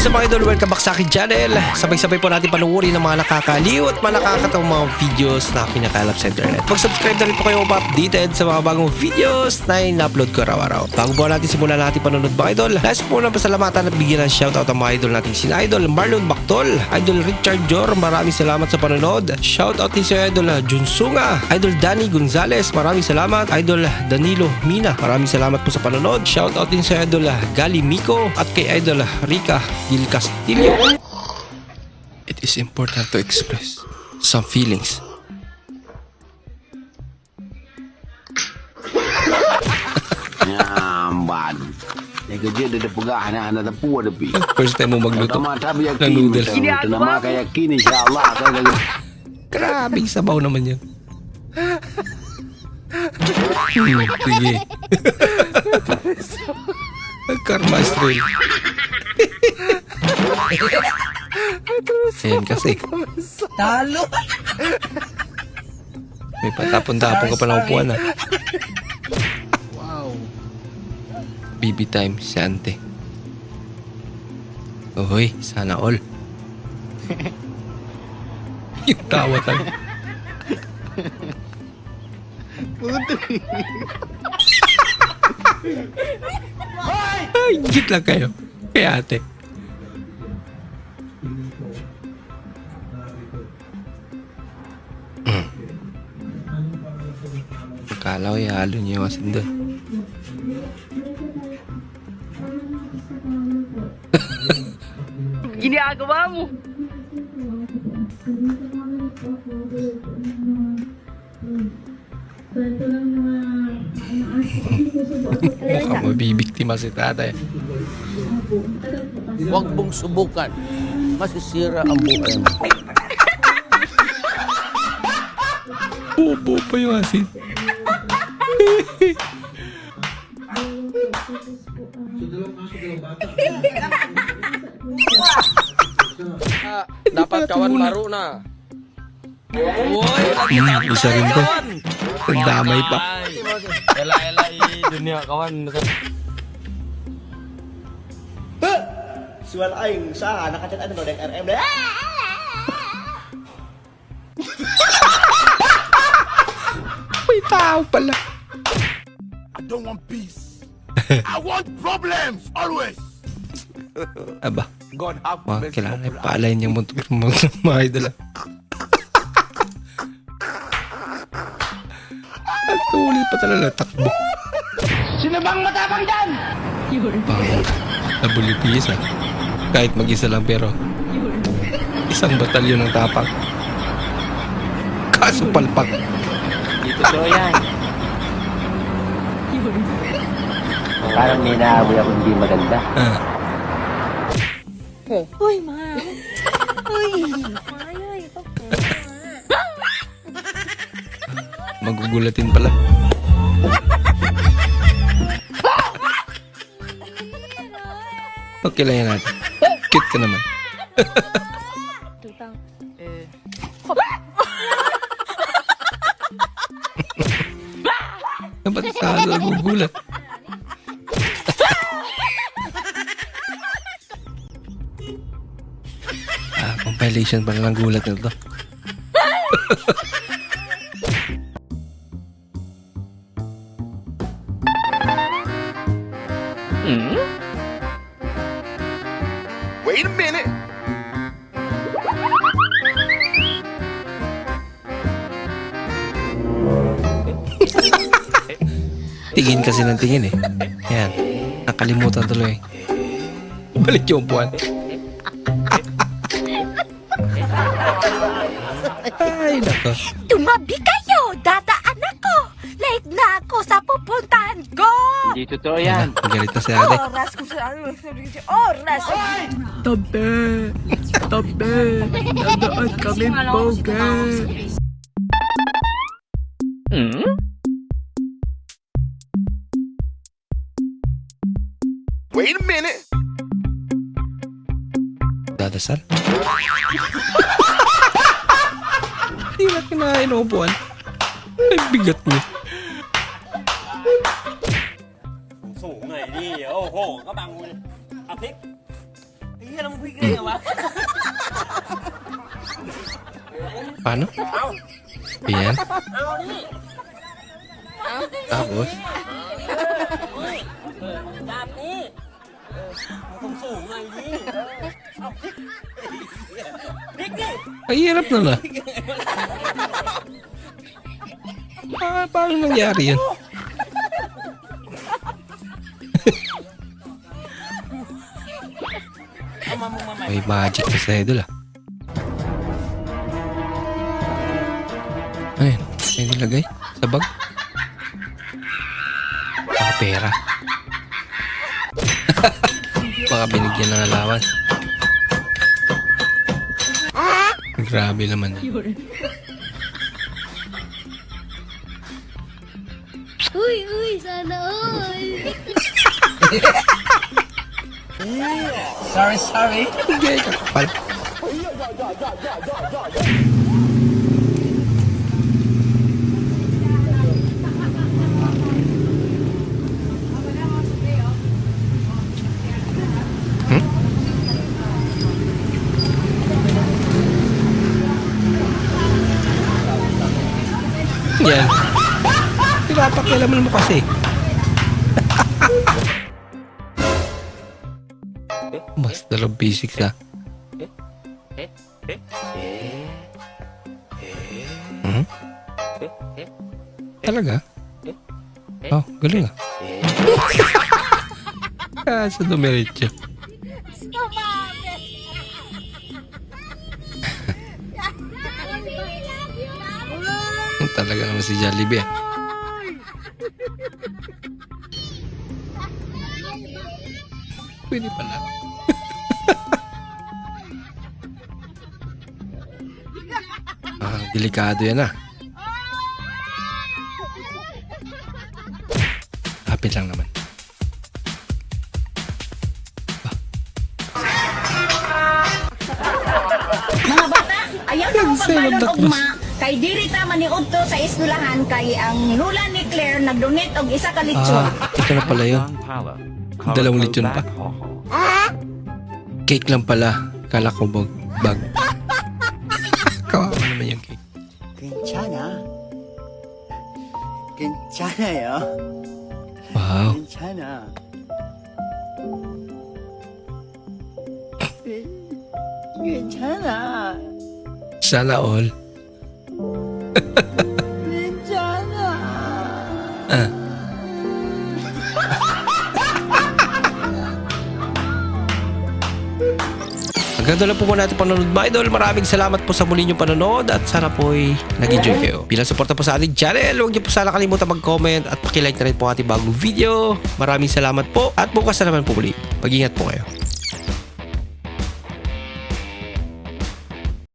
What's mga idol? Welcome back sa akin channel. Sabay-sabay po natin panuorin ng mga nakakaliw at mga mga videos na kinakalap sa internet. Mag-subscribe na rin po kayo pa-updated sa mga bagong videos na in-upload ko araw-araw. Bago po natin simulan natin panonood mga idol, nais po na pasalamatan at bigyan ng shoutout ang mga idol natin sina Idol Marlon Bactol, Idol Richard Jor, maraming salamat sa panonood. Shoutout din sa Idol Jun Sunga, Idol Danny Gonzalez, maraming salamat. Idol Danilo Mina, maraming salamat po sa panonood. Shoutout din sa Idol Gali Miko at kay Idol Rica Gil Castillo. It is important to express some feelings. Nyamban. Yang kerja dia ada pegah anak-anak tepu ada pi. First time mo magluto Tama tabi ng yakin. noodles. Nama kaya yakin insya-Allah. Grabing sabaw naman yan. Hmm, sige. Karma Street. Ayan kasi. Talo! May patapon-tapon ka pa ng upuan ah. Wow. BB time si ante. Uy, sana all. Yung tawa talaga. Ay, git lang kayo. Kay ate. Mm. Akala ko ihalo niyo yung asin doon. ginagawa mo? Mukhang mabibiktima si tatay. Huwag mong subukan. Masisira ang buhay mo. Bobo pa yung asin. Dapat kawan baru na. Woi, lagi Hmm, isa rin to. Nagdamay pa. Ela ela dunia kawan. Sual aing sa nakacat ano dek RM deh. May tao pala. I don't want peace. I want problems always. Aba, God have mga mercy kailangan ay paalay niyang muntok mga mga idol. ah. At tuloy pa talaga takbo. Sino bang matapang dyan? Pang nabulipis ah. Kahit mag-isa lang pero isang batalyon ng tapang. Kaso palpak. Dito to yan. Parang may naamoy ako hindi maganda. Ah, Uy, ma'am. Uy, magugulatin pala. Okay lang yan natin. Cute ka naman. Tutang. Ba't sa nagugulat? ah, compilation pala ng gulat na to. Wait a minute. Tingin kasi ng tingin eh. Yan. Nakalimutan tuloy. Balik yung upuan. Ay, nako. Tumabi kayo! Hindi totoo yan. Galit na si ate. Oras ko sa ano, oras! Tabi! Tabi! Dadaan kami boga! Wait a minute. Dadasal. Hindi na kinain ang upuan. Ay, bigat niya. สูงหน่อยดิโอ้โหก็บังอาทิตย์ เฮีย Paano? Ayan. Tapos? Ay, hirap na na. Ah, paano nangyari yun? May magic na sa idol ah. Ayun, may nilagay sa bag. Baka pera. Baka binigyan ng alawan. Grabe naman. Uy, uy, sana all. Bigay ka kapal. Hmm? Yan. Pinapakialaman mo kasi. Master of Basics ah. Hmm? Talaga? Oh, galing ah. Kaso dumiretso. Talaga naman si Jollibee ah. Pwede pala. ah, delikado yan ah. Lapit lang naman. Mga bata, ayaw na pagbalon og ma. Kay diri ta man ni Udto sa eskwelahan kay ang lula ni Claire nagdonate og isa ka lechon. Ah, ito na pala yun. Dalawang lechon pa. Cake lang pala. Kala ko bag. bag. Kawawa naman yung cake. 괜찮아. 괜찮아요. Wow. 괜찮아. 괜찮아. Sana all. Doon lang po muna natin panonood mga idol. Maraming salamat po sa muli niyong panonood at sana po ay nag-enjoy kayo. Bilang suporta po sa ating channel, huwag niyo po sana kalimutan mag-comment at pakilike na rin po ating bagong video. Maraming salamat po at bukas na naman po muli. Mag-ingat po kayo.